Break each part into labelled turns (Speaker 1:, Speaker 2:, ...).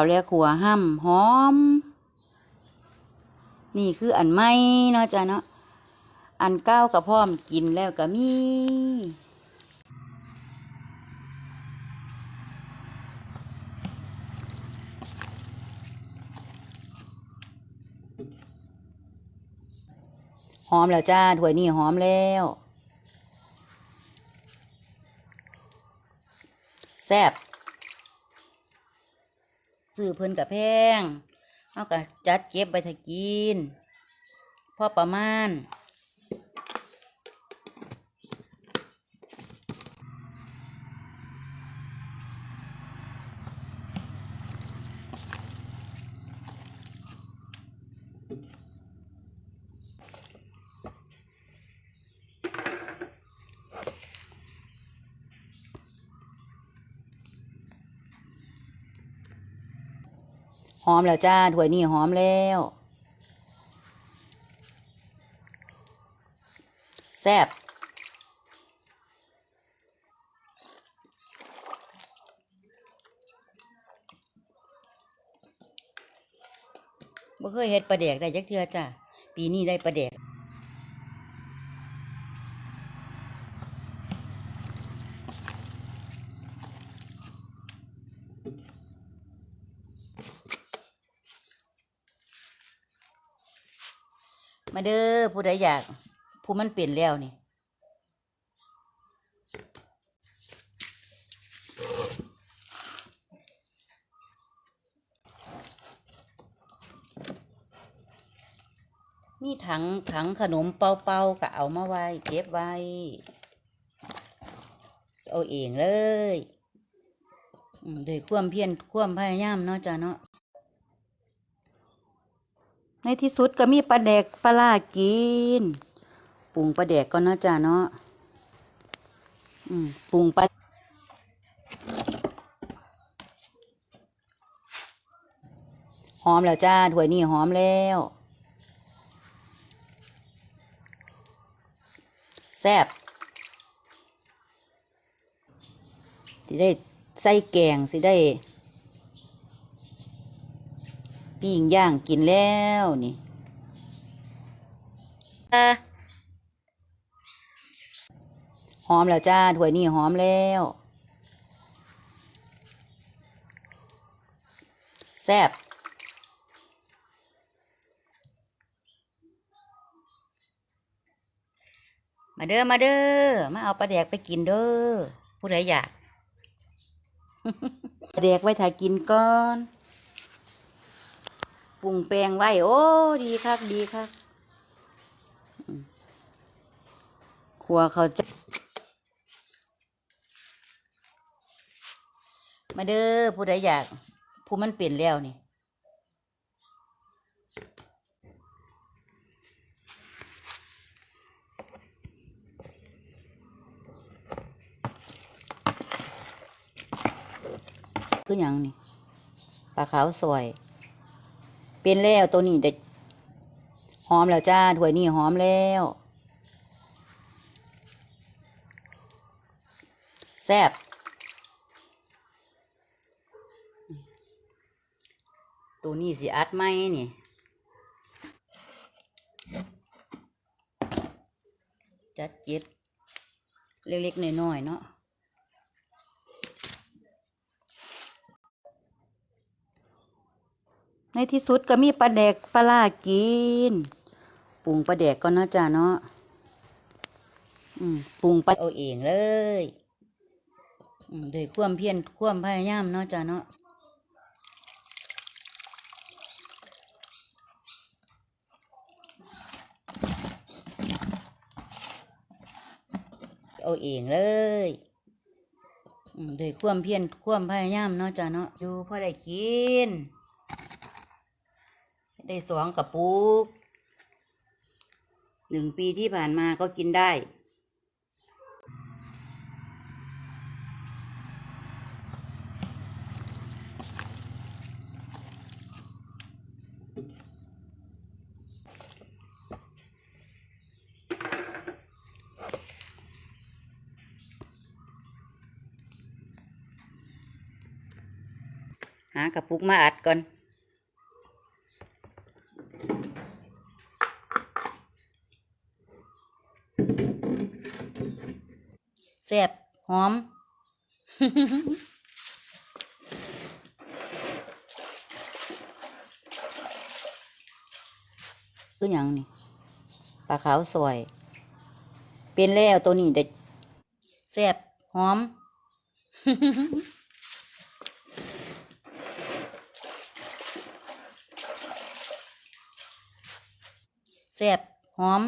Speaker 1: าวและขัวห้ำหอม นี่คืออันใหม่เนาะจ้ะเนาะอันเก้ากับพร้อมกินแล้วก็มีหอมแล้วจ้าถ้วยนี้หอมแล้วแซ่บ ซื้อเพิ่นกับแพงเอาก็จัดเก็บไปถ้ากิน พอประมาณ หอมแล้วจ้าถ้วยนี้หอมแล้วแซ่บบ่เคยเฮ็ดปลาแดกได้จักเทือจ้าปีนี้ได้ปลาแดก มาเด้อผู้ใดอยาก ผู้มันเปลี่ยนแล้วนี่มีถังถังขนมเป่าๆก็เอามาไว้เก็บไว้ เอาเองเลยโดวยความเพียรความพยายามเนาะจ้ะเนาะ ในที่สุดก็มีปลาแดกปลาล่ากินปรุงปลาแดกก็เนาจ้าเนาะอืมปรุงปลาหอมแล้วจ้าถ้วยนี้หอมแล้วแซ่บสิได้ใส่แกงสิได้ ปิ้งย่างกินแล้วนี่หอมแล้วจ้าถ้วยนี้หอมแล้วแซ่บมาเด้อมาเด้อมาเอาปลาแดกไปกินเด้อผู้ใดอยากปลาแดกไว้ถ่ายกินก่อน ปรุงแปลงไว้ โอ้ดีคักดีคักอืมครัวเขาจะมาเด้อผู้ใดอยาก ผู้มันเปลี่ยนแล้วนี่คืออย่างนี่ปลาขาวสวย เป็นแล้วตัวนี้แต่หอมแล้วจ้าถ้วยนี้หอมแล้วแซ่บตัวนี้สิอัดไหมนี่จัดเจ็ดเล็กๆน้อยๆเนาะ ใน ที่สุดก็มีปลาแดกปลาล่ากินปรุงปลาแดกก็เนาะจ้าเนาะปรุงปลาเอาเองเลยโดยความเพียรความพยายามเนาะจ้าเนาะเอาเองเลยโดยความเพียรความพยายามเนาะจ้าเนาะดูพอได้กิน ได้สองกระปุกหนึ่งปีที่ผ่านมาก็กินได้ หากระปุกมาอัดก่อน แซ่บหอม คือหยังนี่ปลาขาวสวย เป็นแล้วตัวนี้ได้แซ่บหอม แซ่บหอม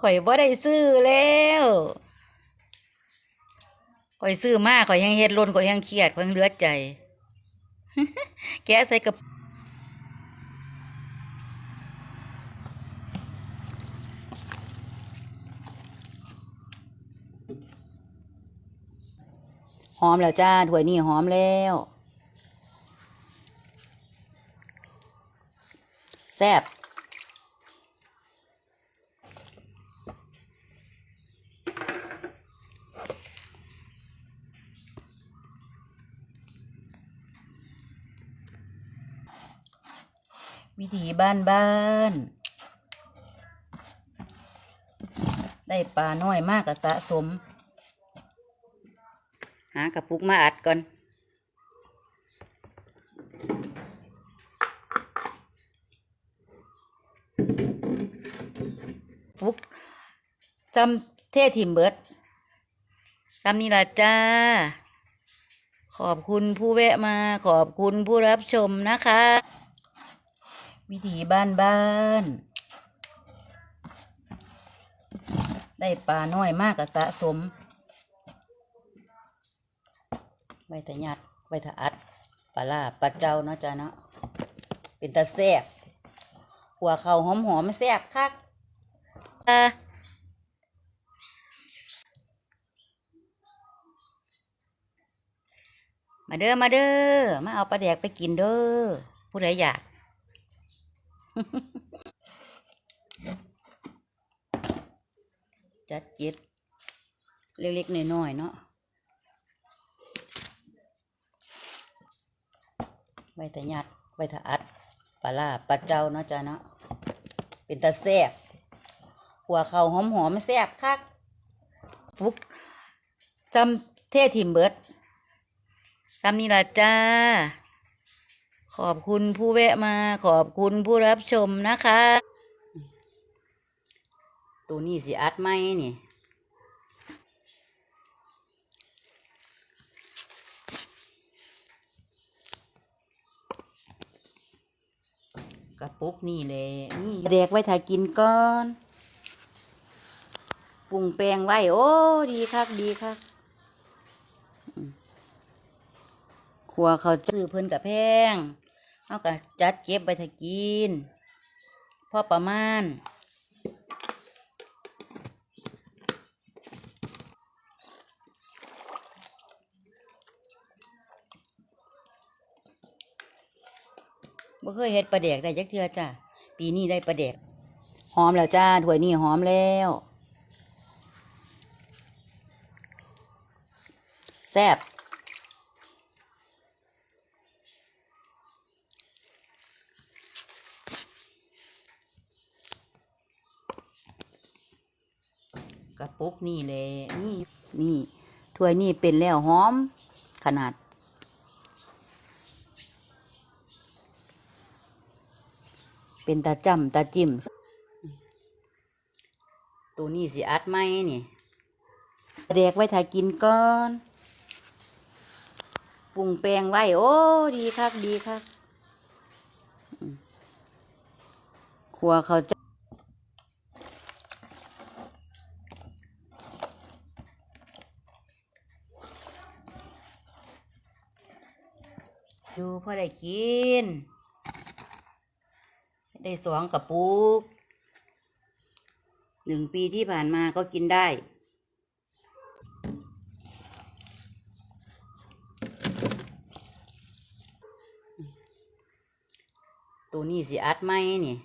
Speaker 1: ข่อยบ่ได้ซื้อแล้วข่อยซื้อมากข่อยยังเฮ็ดล้นข่อยยังเครียดข่อยยังเลือดใจ แกใส่กับหอมแล้วจ้าถ้วยนี้หอมแล้ว แซ่บวิถีบ้านบ้าน ได้ปลาน้อยมากกับสะสม หากระปุกมาอัดก่อน ฟุก จำเทถิ่มเบิร์ดจำนี่ละจ้า ขอบคุณผู้แวะมา ขอบคุณผู้รับชมนะคะ วิถีบ้านบ้าน ได้ปลาน้อยมากกับสะสมไว้แต่ยัดไว้แต่อัดปลาล่าปลาเจ้าเนาะจ้าเนาะเป็นตาแซ่บหัวเขาหอมหอมแซ่บคักอะ มาเด้อมาเด้อมาเอาปลาแดกไปกินเด้อผู้ใดอยากจัดเจ็ดเล็กๆน้อยๆเนาะไว้แต่หยัดไว้แต่อัดปลาลาปลาเจ้าเนาะจ้าเนาะเป็นตาแซ่บหัวเข่าหอมๆแซ่บคักฟุกจำเท่ถิ่มเบิด จำนี่ละจ้า ขอบคุณผู้แวะมา ขอบคุณผู้รับชมนะคะ ตัวนี้สิอัดไหมนี่กระปุกนี่แหละนี่เด็กไว้ถ่ายกินก่อน ปรุงแปลงไว้ โอ้ ดีคักดีคักอืม ครัวเขาซื้อเพิ่นกับแพงเอาก็จัดเก็บไว้ถ้ากินพอประมาณบ่เคยเฮ็ดปลาแดกได้จักเทื่อจ้ะ ปีนี้ได้ปลาแดก หอมแล้วจ้าถ้วยนี้หอมแล้ว แซ่บ กระปุกนี่แหละนี่นี่ถ้วยนี่เป็นแล้วหอมขนาด เป็นตาจำตาจิ้มตัวนี้สิอัดไหมนี่เด็กไว้ถ่ายกินก่อนปรุงแปลงไว้ โอ้ ดีคักดีคักอืมครัวเขาจะ อยู่พอได้กิน ได้สองกระปุกหนึ่งปีที่ผ่านมาก็กินได้ ตัวนี้สิอัดไหมนี่